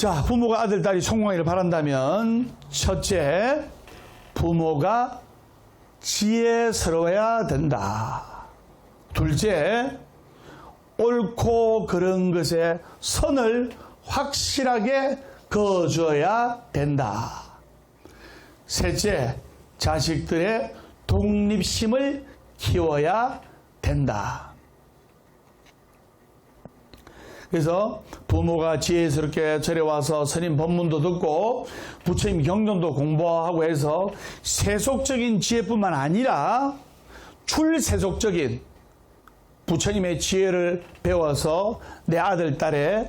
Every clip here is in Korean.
자, 부모가 아들, 딸이 성공하기를 바란다면, 첫째, 부모가 지혜스러워야 된다. 둘째, 옳고 그른 것에 선을 확실하게 그어줘야 된다. 셋째, 자식들의 독립심을 키워야 된다. 그래서 부모가 지혜스럽게 절에 와서 스님 법문도 듣고 부처님 경전도 공부하고 해서 세속적인 지혜뿐만 아니라 출세속적인 부처님의 지혜를 배워서 내 아들, 딸의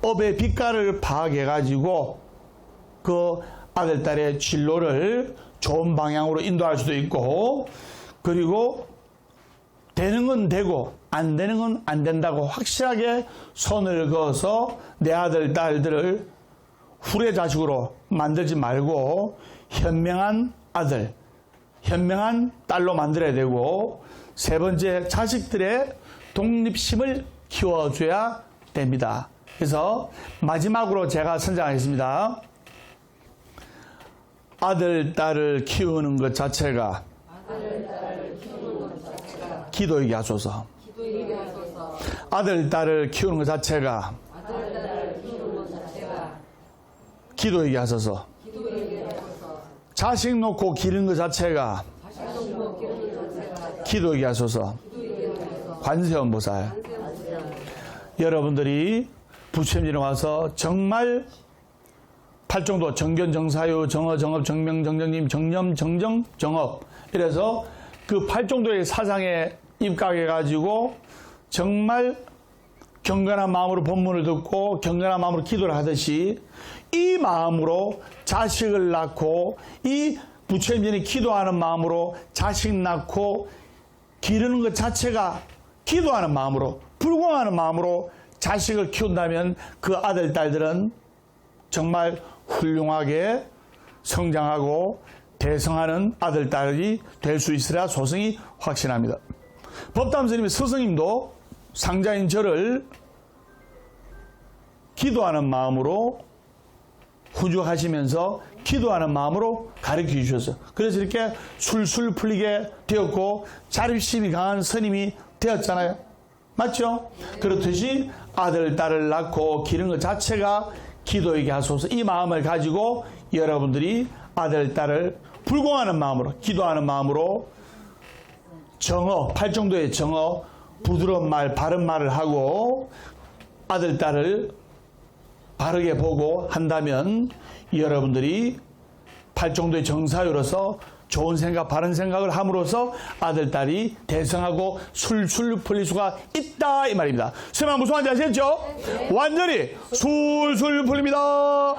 업의 빛깔을 파악해가지고 그 아들, 딸의 진로를 좋은 방향으로 인도할 수도 있고 그리고 되는 건 되고 안 되는 건 안 된다고 확실하게 손을 그어서 내 아들, 딸들을 후레 자식으로 만들지 말고 현명한 아들, 현명한 딸로 만들어야 되고 세 번째 자식들의 독립심을 키워줘야 됩니다. 그래서 마지막으로 제가 선정하겠습니다. 아들, 딸을 키우는 것 자체가 기도에게 하소서 아들, 딸을 키우는 것 자체가. 기도에게 하소서 자식 놓고 기르는 것 자체가. 기도에게 하소서 관세음보살. 여러분들이 부처님에 와서 정말 팔정도 정견 정사유 정어 정업 정명 정정님 정념 정정 정업 이래서 그 팔정도의 사상에 입각해 가지고 정말 경건한 마음으로 본문을 듣고 경건한 마음으로 기도를 하듯이 이 마음으로 자식을 낳고 이 부처님전에 기도하는 마음으로 자식 낳고 기르는 것 자체가 기도하는 마음으로 불공하는 마음으로 자식을 키운다면 그 아들 딸들은 정말 훌륭하게 성장하고 대성하는 아들 딸이 될 수 있으라 소승이 확신합니다. 법담 스님의 스승님도 상자인 저를 기도하는 마음으로 후주하시면서 기도하는 마음으로 가르쳐 주셨어요. 그래서 이렇게 술술 풀리게 되었고 자립심이 강한 스님이 되었잖아요. 맞죠? 그렇듯이 아들, 딸을 낳고 기르는 것 자체가 기도에게 하소서 이 마음을 가지고 여러분들이 아들, 딸을 불공하는 마음으로, 기도하는 마음으로 정어, 팔정도의 정어, 부드러운 말, 바른 말을 하고 아들, 딸을 바르게 보고 한다면 여러분들이 팔정도의 정사유로서 좋은 생각, 바른 생각을 함으로써 아들, 딸이 대성하고 술술 풀릴 수가 있다 이 말입니다. 설마 무슨 말인지 아시겠죠? 완전히 술술 풀립니다.